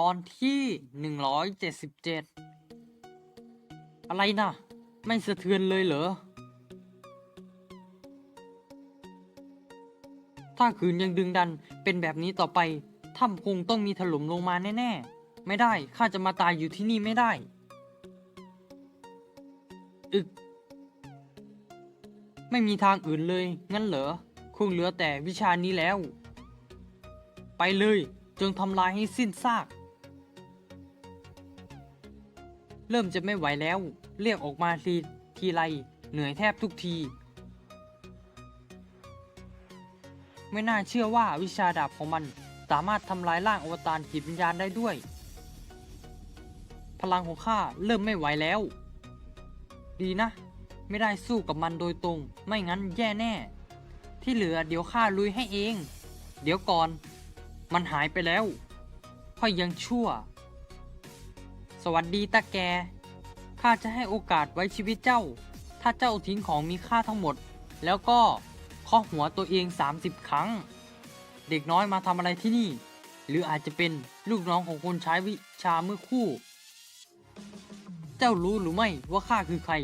ตอนที่หนึ่งร้อยเจ็ดสิบเจ็ดอะไรนะไม่สะเทือนเลยเหรอ ถ้าคืนยังดึงดันเป็นแบบนี้ต่อไปถ้ำคงต้องมีถล่มลงมาแน่ ๆ ไม่ได้ข้าจะมาตายอยู่ที่นี่ไม่ได้ อึก ไม่มีทางอื่นเลย งั้นเหรอ คงเหลือแต่วิชานี้แล้ว ไปเลยจงทำลายให้สิ้นซาก เริ่มจะไม่ไหวแล้ว เรียกออกมาทีทีไรเหนื่อยแทบทุกที ไม่น่าเชื่อว่าวิชาดาบของมันสามารถทำลายร่างอวตารจิตวิญญาณได้ด้วย พลังของข้าเริ่มไม่ไหวแล้ว ดีนะ ไม่ได้สู้กับมันโดยตรง ไม่งั้นแย่แน่ ที่เหลือเดี๋ยวข้าลุยให้เอง เดี๋ยวก่อน มันหายไปแล้วค่อยยังชั่ว สวัสดีตาแก ข้าจะให้โอกาสไว้ชีวิตเจ้า ถ้าเจ้าทิ้งของมีค่าทั้งหมด แล้วก็ข้อหัวตัวเอง 30 ครั้ง เด็กน้อยมาทำอะไรที่นี่ หรืออาจจะเป็นลูกน้องของคนใช้วิชาเมื่อคู่ เจ้ารู้หรือไม่ว่าข้าคือใคร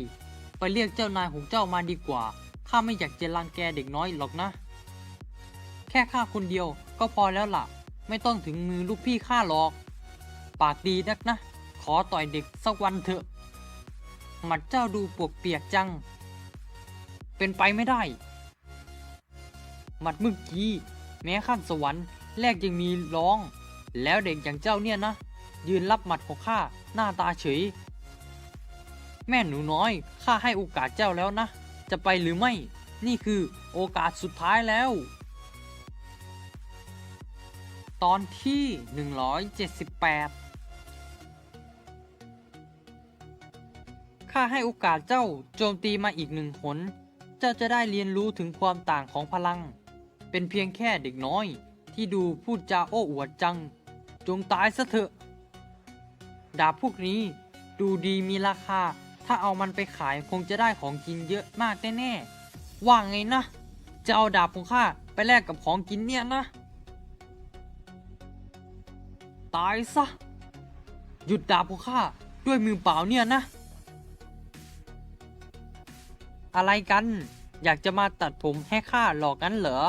ไปเรียกเจ้านายของเจ้ามาดีกว่า ข้าไม่อยากจะรังแกเด็กน้อยหรอกนะ แค่ข้าคนเดียวก็พอแล้วล่ะ ไม่ต้องถึงมือลูกพี่ข้าหรอก ปากดีนักนะ ขอต่อยเด็กสักวันเถอะ หมัดเจ้าดูปวกเปียกจัง เป็นไปไม่ได้ หมัดเมื่อกี้ แม้ขั้นสวรรค์แรกยังมีร้อง แล้วเด็กอย่างเจ้าเนี่ยนะ ยืนรับหมัดของข้าหน้าตาเฉย แม่หนูน้อยข้าให้โอกาสเจ้าแล้วนะ จะไปหรือไม่ นี่คือโอกาสสุดท้ายแล้ว ตอนที่ 178 ข้าให้โอกาสเจ้าโจมตีมาอีกหนึ่งหน เจ้าจะได้เรียนรู้ถึงความต่างของพลัง เป็นเพียงแค่เด็กน้อย ที่ดูพูดจาโอ้อวดจัง จงตายซะเถอะ ดาบพวกนี้ดูดีมีราคา ถ้าเอามันไปขายคงจะได้ของกินเยอะมากแน่ๆ ว่าไงนะ จะเอาดาบของข้าไปแลกกับของกินเนี่ยนะ ตายซะ หยุดดาบของข้าด้วยมือเปล่าเนี่ยนะ อะไรกัน อยากจะมาตัดผมให้ข้าหลอกกันเหรอ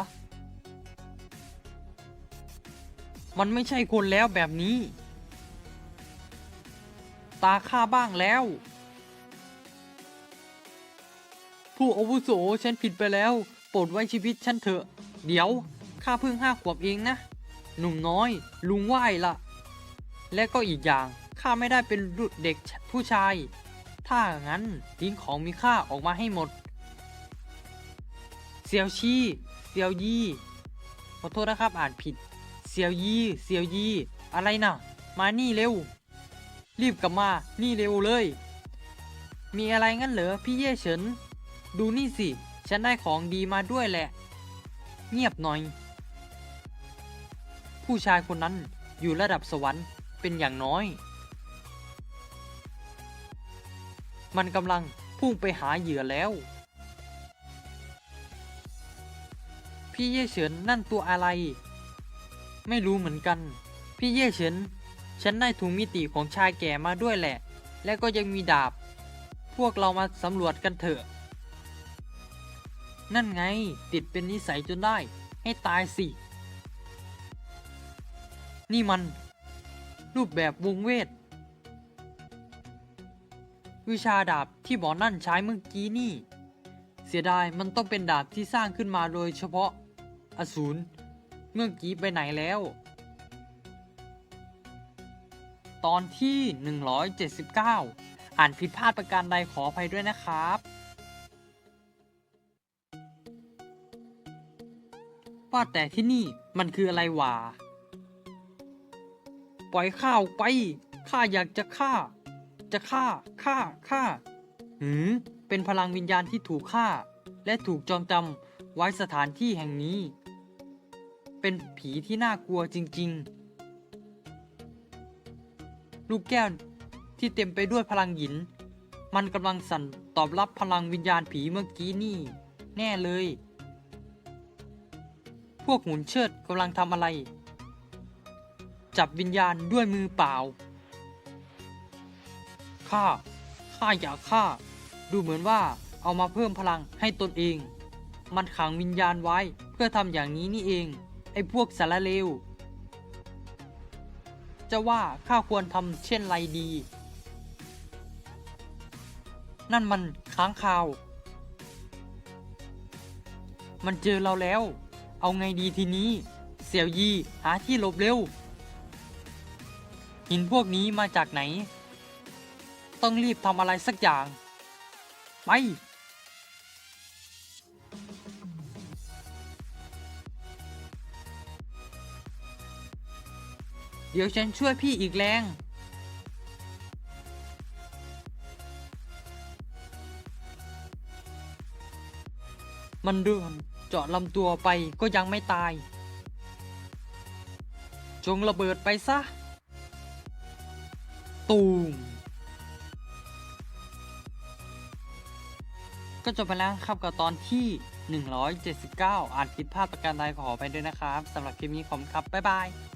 มันไม่ใช่คนแล้วแบบนี้ ตาข้าบ้างแล้ว ผู้อาวุโสฉันผิดไปแล้ว โปรดไว้ชีวิตฉันเถอะ เดี๋ยวข้าเพิ่งห้าขวบเองนะ หนุ่มน้อย ลุงไหว้ละ และก็อีกอย่างข้าไม่ได้เป็นเด็กผู้ชาย ถ้างั้นทิ้งของมีค่าออกมาให้หมด เซียวชี่เซียวยี่ ขอโทษนะครับอ่านผิด เซียวยี่เซียวยี่ อะไรนะ่ะ มานี่เร็ว รีบกลับมา นี่เร็วเลย มีอะไรงั้นเหรอพี่เย่เฉิน ดูนี่สิ ฉันได้ของดีมาด้วยแหละ เงียบหน่อย ผู้ชายคนนั้นอยู่ระดับสวรรค์เป็นอย่างน้อย มันกำลังพุ่งไปหาเหยื่อแล้ว พี่เย่เฉินนั่นตัวอะไร ไม่รู้เหมือนกัน พี่เย่เฉินฉันได้ถุงมิติของชายแก่มาด้วยแหละ และก็ยังมีดาบ พวกเรามาสำรวจกันเถอะ นั่นไงติดเป็นนิสัยจนได้ ให้ตายสิ นี่มัน รูปแบบวงเวท วิชาดาบที่หมอนั่นใช้เมื่อกี้นี่ เสียดายมันต้องเป็นดาบที่สร้างขึ้นมาโดยเฉพาะอสูรเมื่อกี้ไปไหนแล้ว ตอนที่ 179 อ่านผิดพลาดประการใดขออภัยด้วยนะครับ ว่าแต่ที่นี่มันคืออะไรวะ ปล่อยข้าออกไป ข้าอยากจะฆ่า จะฆ่าฆ่าฆ่า หืม เป็นพลังวิญญาณที่ถูกฆ่า และถูกจองจำไว้สถานที่แห่งนี้ เป็นผีที่น่ากลัวจริง ๆ ลูกแก้วที่เต็มไปด้วยพลังหยิน มันกำลังสั่นตอบรับพลังวิญญาณผีเมื่อกี้นี่ แน่เลย พวกหุ่นเชิดกำลังทำอะไร จับวิญญาณด้วยมือเปล่า ข้าข้าอยากฆ่า ดูเหมือนว่าเอามาเพิ่มพลังให้ตนเอง มันขังวิญญาณไว้เพื่อทำอย่างนี้นี่เอง ไอ้พวกสารเลว จะว่าข้าควรทำเช่นไรดี นั่นมันค้างคาว มันเจอเราแล้ว เอาไงดีทีนี้ เสี่ยวยีหาที่หลบเร็ว หินพวกนี้มาจากไหน ต้องรีบทำอะไรสักอย่าง ไป เดี๋ยวฉันช่วยพี่อีกแรง มันเดือนเจาะลำตัวไปก็ยังไม่ตาย จงระเบิดไปซะ ตูม ก็จบไปแล้วครับกับตอนที่ 179 อ่านผิดพลาดประการใดขอไปด้วยนะครับสำหรับคลิปนี้ขอบคุณครับ บ๊ายบาย